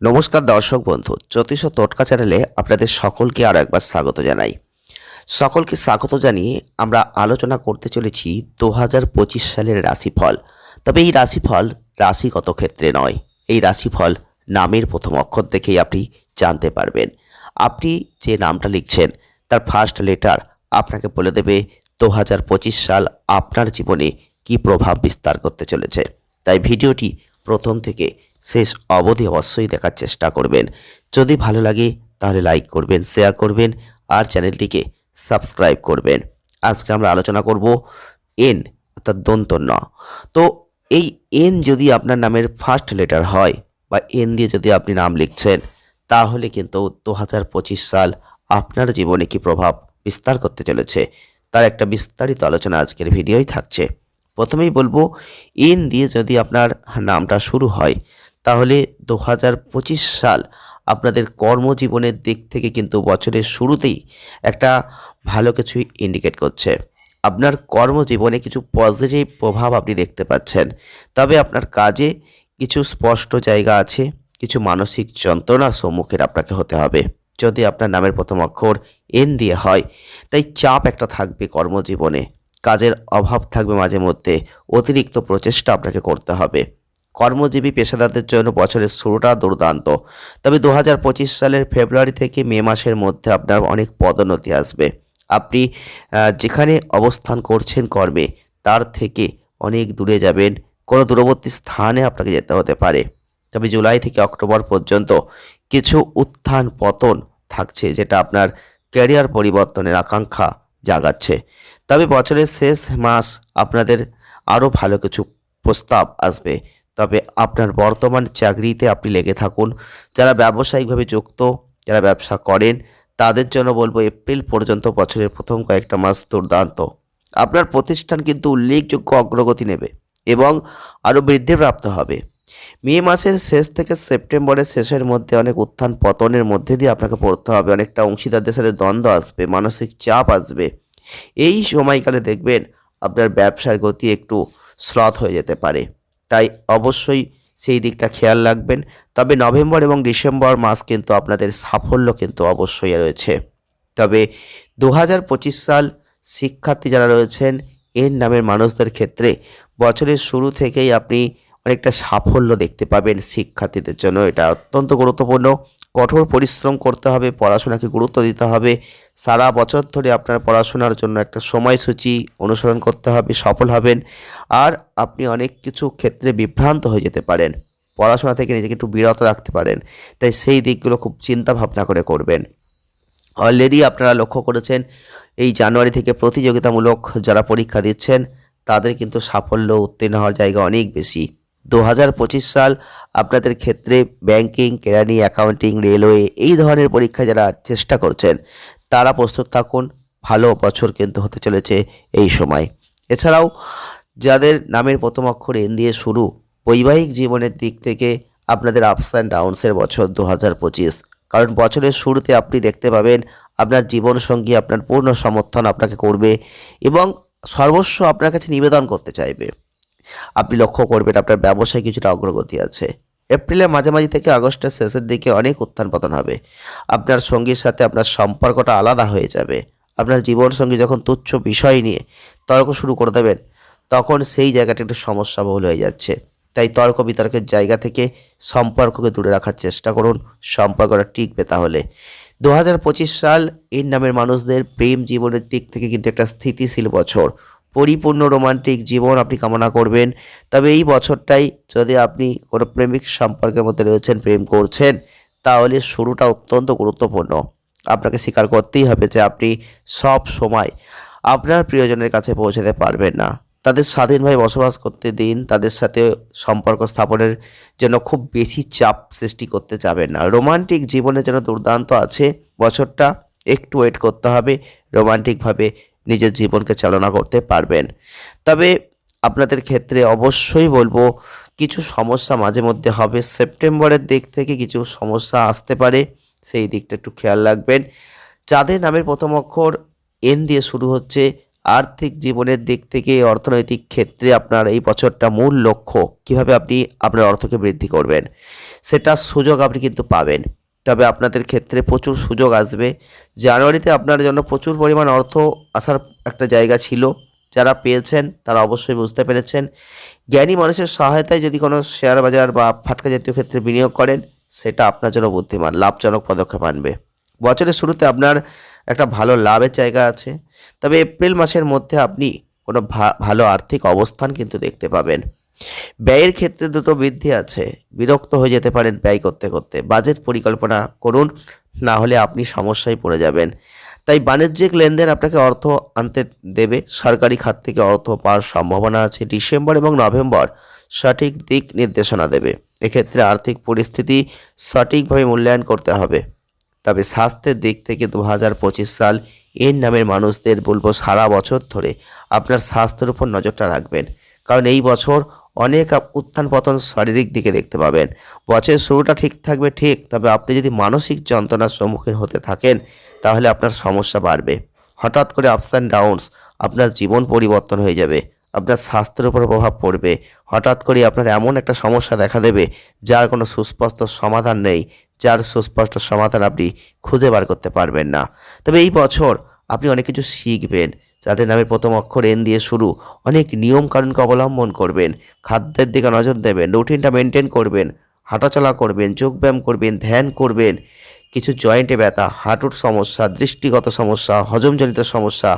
নমস্কার দর্শক বন্ধু, জ্যোতিষ ও টোটকা চ্যানেলে আপনাদের সকলকে আরও একবার স্বাগত জানাই। সকলকে স্বাগত জানিয়ে আমরা আলোচনা করতে চলেছি দু হাজার পঁচিশ সালের রাশিফল। তবে এই রাশিফল রাশিগত ক্ষেত্রে নয়, এই রাশিফল নামের প্রথম অক্ষর দেখেই আপনি জানতে পারবেন। আপনি যে নামটা লিখছেন, তার ফার্স্ট লেটার আপনাকে বলে দেবে দু হাজার পঁচিশ সাল আপনার জীবনে কী প্রভাব বিস্তার করতে চলেছে। তাই ভিডিওটি প্রথম থেকে শেষ অবধি অবশ্যই দেখার চেষ্টা করবেন। যদি ভালো লাগে, তাহলে লাইক করবেন শেয়ার করবেন, আর চ্যানেলটিকে সাবস্ক্রাইব করবেন। আজকে আমরা আলোচনা করব এন অর্থাৎ দন্ত ন তো এই এন যদি আপনার নামের ফার্স্ট লেটার হয়, বা এন দিয়ে যদি আপনি নাম লিখছেন, তাহলে কিন্তু দু পঁচিশ সাল আপনার জীবনে কি প্রভাব বিস্তার করতে চলেছে? তার একটা বিস্তারিত আলোচনা আজকের ভিডিওই থাকছে। প্রথমেই বলব, এন দিয়ে যদি আপনার নামটা শুরু হয়, তাহলে দু হাজার পঁচিশ সাল আপনাদের কর্মজীবনের দিক থেকে কিন্তু বছরের শুরুতেই একটা ভালো কিছু ইন্ডিকেট করছে। আপনার কর্মজীবনে কিছু পজিটিভ প্রভাব আপনি দেখতে পাচ্ছেন। তবে আপনার কাজে কিছু স্পষ্ট জায়গা আছে, কিছু মানসিক যন্ত্রণার সম্মুখীন আপনাকে হতে হবে। যদি আপনার নামের প্রথম অক্ষর এন দিয়ে হয়, তাই চাপ একটা থাকবে কর্মজীবনে। কাজের অভাব থাকবে মাঝে মধ্যে। অতিরিক্ত প্রচেষ্টা আপনাকে করতে হবে। কর্মজীবী পেশাদারদের জন্য বছরের শুরুটা দুর্দান্ত। তবে দু হাজার পঁচিশ সালের ফেব্রুয়ারি থেকে মে মাসের মধ্যে আপনার অনেক পদোন্নতি আসবে। আপনি যেখানে অবস্থান করছেন কর্মে, তার থেকে অনেক দূরে যাবেন। কোনো দূরবর্তী স্থানে আপনাকে যেতে হতে পারে। তবে জুলাই থেকে অক্টোবর পর্যন্ত কিছু উত্থান পতন থাকছে, যেটা আপনার ক্যারিয়ার পরিবর্তনের আকাঙ্ক্ষা জাগাচ্ছে। তবে বছরের শেষ মাস আপনাদের আরও ভালো কিছু প্রস্তাব আসবে। তবে আপনার বর্তমান চাকরিতে আপনি লেগে থাকুন। যারা ব্যবসায়িকভাবে যুক্ত, যারা ব্যবসা করেন, তাদের জন্য বলব এপ্রিল পর্যন্ত বছরের প্রথম কয়েকটা মাস দুর্দান্ত। আপনার প্রতিষ্ঠান কিন্তু উল্লেখযোগ্য অগ্রগতি নেবে এবং আরও বৃদ্ধিপ্রাপ্ত হবে। মে মাসের শেষ থেকে সেপ্টেম্বরের শেষের মধ্যে অনেক উত্থান পতনের মধ্যে দিয়ে আপনাকে পড়তে হবে। অনেকটা অংশীদারদের সাথে দ্বন্দ্ব আসবে, মানসিক চাপ আসবে। এই সময়কালে দেখবেন আপনার ব্যবসার গতি একটু স্লথ হয়ে যেতে পারে। তাই অবশ্যই সেই দিকটা খেয়াল রাখবেন। তবে নভেম্বর এবং ডিসেম্বর মাস কিন্তু আপনাদের সাফল্য কিন্তু অবশ্যই রয়েছে। তবে দু হাজার পঁচিশ সাল শিক্ষার্থী যারা রয়েছেন, এর নামের মানুষদের ক্ষেত্রে বছরের শুরু থেকেই আপনি অনেকটা সাফল্য দেখতে পাবেন শিক্ষার্থীদের জন্য। এটা অত্যন্ত গুরুত্বপূর্ণ। কঠোর পরিশ্রম করতে হবে, পড়াশোনাকে গুরুত্ব দিতে হবে। সারা বছর ধরে আপনার পড়াশোনার জন্য একটা সময়সূচি অনুসরণ করতে হবে, সফল হবেন। আর আপনি অনেক কিছু ক্ষেত্রে বিভ্রান্ত হয়ে যেতে পারেন। পড়াশোনা থেকে নিজেকে একটু বিরত রাখতে পারেন। তাই সেই দিকগুলো খুব চিন্তা ভাবনা করে করবেন। অলরেডি আপনারা লক্ষ্য করেছেন, এই জানুয়ারি থেকে প্রতিযোগিতামূলক যারা পরীক্ষা দিচ্ছেন, তাদের কিন্তু সাফল্য উত্তীর্ণ হওয়ার জায়গা অনেক বেশি। দু হাজার পঁচিশ সাল আপনাদের ক্ষেত্রে ব্যাংকিং, কেরানি, অ্যাকাউন্টিং, রেলওয়ে এই ধরনের পরীক্ষা যারা চেষ্টা করছেন, তারা প্রস্তুত থাকুন, ভালো বছর কিন্তু হতে চলেছে এই সময়। এছাড়াও যাদের নামের প্রথম অক্ষর এন দিয়ে শুরু, বৈবাহিক জীবনের দিক থেকে আপনাদের আপস অ্যান্ড ডাউনসের বছর দু হাজার পঁচিশ। কারণ বছরের শুরুতে আপনি দেখতে পাবেন আপনার জীবনসঙ্গী, আপনার পূর্ণ সমর্থন আপনাকে করবে এবং সর্বস্ব আপনার কাছে নিবেদন করতে চাইবে। আপনি লক্ষ্য করবেন আপনার ব্যবসায় কিছুটা অগ্রগতি আছে। এপ্রিলের মাঝামাঝি থেকে আগস্টের শেষের দিকে অনেক উত্থান পতন হবে। আপনার সঙ্গীর সাথে আপনার সম্পর্কটা আলাদা হয়ে যাবে। আপনার জীবন সঙ্গী যখন তুচ্ছ বিষয় নিয়ে তর্ক শুরু করে দেবেন, তখন সেই জায়গাটা একটু সমস্যা বহুল হয়ে যাচ্ছে। তাই তর্ক বিতর্কের জায়গা থেকে সম্পর্ককে দূরে রাখার চেষ্টা করুন, সম্পর্কটা টিকবে তাহলে। দু হাজার পঁচিশ সাল এর নামের মানুষদের প্রেম জীবনের দিক থেকে কিন্তু একটা স্থিতিশীল বছর। পরিপূর্ণ রোমান্টিক জীবন আপনি কামনা করবেন। তবে এই বছরটাই যদি আপনি কোনো প্রেমিক সম্পর্কের মধ্যে রয়েছেন, প্রেম করছেন, তাহলে শুরুটা অত্যন্ত গুরুত্বপূর্ণ। আপনাকে স্বীকার করতেই হবে যে আপনি সব সময় আপনার প্রিয়জনের কাছে পৌঁছাতে পারবেন না। তাদের স্বাধীনভাবে বসবাস করতে দিন, তাদের সাথে সম্পর্ক স্থাপনের জন্য খুব বেশি চাপ সৃষ্টি করতে যাবেন না। রোমান্টিক জীবনের জন্য দুর্দান্ত আছে, বছরটা একটু ওয়েট করতে হবে। রোমান্টিকভাবে নিজের জীবনকে চালনা করতে পারবেন। তবে আপনাদের ক্ষেত্রে অবশ্যই বলব, কিছু সমস্যা মাঝে মধ্যে হবে। সেপ্টেম্বরের দিক থেকে কিছু সমস্যা আসতে পারে, সেই দিকটা একটু খেয়াল রাখবেন। যাদের নামের প্রথম অক্ষর এন দিয়ে শুরু হচ্ছে। আর্থিক জীবনের দিক থেকে অর্থনৈতিক ক্ষেত্রে আপনার এই বছরটা মূল লক্ষ্য। কীভাবে আপনি আপনার অর্থকে বৃদ্ধি করবেন সেটা সুযোগ আপনি কিন্তু পাবেন। তবে আপনাদের ক্ষেত্রে প্রচুর সুযোগ আসবে। জানুয়ারিতে আপনার জন্য প্রচুর পরিমাণ অর্থ আসার একটা জায়গা ছিল। যারা পেয়েছেন, তারা অবশ্যই বুঝতে পেরেছেন। জ্ঞানী মানুষের সহায়তায় যদি কোনো শেয়ার বাজার বা ফাটকা জাতীয় ক্ষেত্রে বিনিয়োগ করেন, সেটা আপনার জন্য বুদ্ধিমান, লাভজনক পদক্ষেপ আনবে। বছরের শুরুতে আপনার একটা ভালো লাভের জায়গা আছে। তবে এপ্রিল মাসের মধ্যে আপনি কোনো ভালো আর্থিক অবস্থান কিন্তু দেখতে পাবেন। ব্যয়ের ক্ষেত্রে দুটো বৃদ্ধি আছে। বিরক্ত হয়ে যেতে পারেন ব্যয় করতে করতে। বাজেট পরিকল্পনা করুন, না হলে আপনি সমস্যায় পড়ে যাবেন। তাই বাণিজ্যিক লেনদেন আপনাকে অর্থ আনতে দেবে। সরকারি খাত থেকে অর্থ পাওয়ার সম্ভাবনা আছে। ডিসেম্বর এবং নভেম্বর সঠিক দিক নির্দেশনা দেবে। এক্ষেত্রে আর্থিক পরিস্থিতি সঠিকভাবে মূল্যায়ন করতে হবে। তবে স্বাস্থ্যের দিক থেকে দু হাজার পঁচিশ সাল এর নামের মানুষদের বলব সারা বছর ধরে আপনার স্বাস্থ্যের উপর নজরটা রাখবেন। কারণ এই বছর অনেক উত্থান পতন শারীরিক দিকে দেখতে পাবেন। বছরের শুরুটা ঠিক থাকবে, ঠিক, তবে আপনি যদি মানসিক যন্ত্রণার সম্মুখীন হতে থাকেন, তাহলে আপনার সমস্যা বাড়বে। হঠাৎ করে আপস অ্যান্ড ডাউনস আপনার জীবন পরিবর্তন হয়ে যাবে, আপনার স্বাস্থ্যের উপর প্রভাব পড়বে। হঠাৎ করে আপনার এমন একটা সমস্যা দেখা দেবে, যার কোনো সুস্পষ্ট সমাধান নেই, যার সুস্পষ্ট সমাধান আপনি খুঁজে বার করতে পারবেন না। তবে এই বছর আপনি অনেক কিছু শিখবেন যাদের নামের প্রথম অক্ষর এন দিয়ে শুরু। অনেক নিয়ম কানুনকে অবলম্বন করবেন। খাদ্যের দিকে নজর দেবেন, রুটিনটা মেনটেন করবেন, হাঁটাচলা করবেন, যোগব্যায়াম করবেন, ধ্যান করবেন। কিছু জয়েন্টে ব্যথা, হাঁটুর সমস্যা, দৃষ্টিগত সমস্যা, হজমজনিত সমস্যা,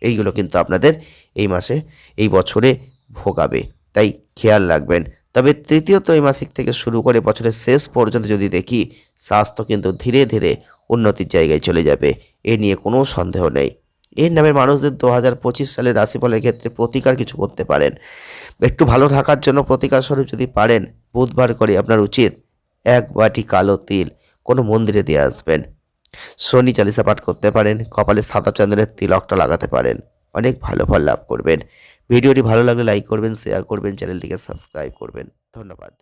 এইগুলো কিন্তু আপনাদের এই মাসে, এই বছরে ভোগাবে। তাই খেয়াল রাখবেন। তবে তৃতীয় ত্রৈমাসিক থেকে শুরু করে বছরের শেষ পর্যন্ত যদি দেখি, স্বাস্থ্য কিন্তু ধীরে ধীরে উন্নতির জায়গায় চলে যাবে। এ নিয়ে কোনো সন্দেহ নেই। এর নামের মানুষদের দু হাজার পঁচিশ সালের রাশিফলের ক্ষেত্রে প্রতিকার কিছু করতে পারেন। একটু ভালো থাকার জন্য প্রতিকার স্বরূপ যদি পারেন, বুধবার করে আপনার উচিত এক বাটি কালো তিল কোনো মন্দিরে দিয়ে আসবেন। শনি চালিসা পাঠ করতে পারেন, কপালে সাদা চন্দ্রের তিলকটা লাগাতে পারেন। অনেক ভালো ফল লাভ করবেন। ভিডিওটি ভালো লাগলে লাইক করবেন শেয়ার করবেন, চ্যানেলটিকে সাবস্ক্রাইব করবেন। ধন্যবাদ।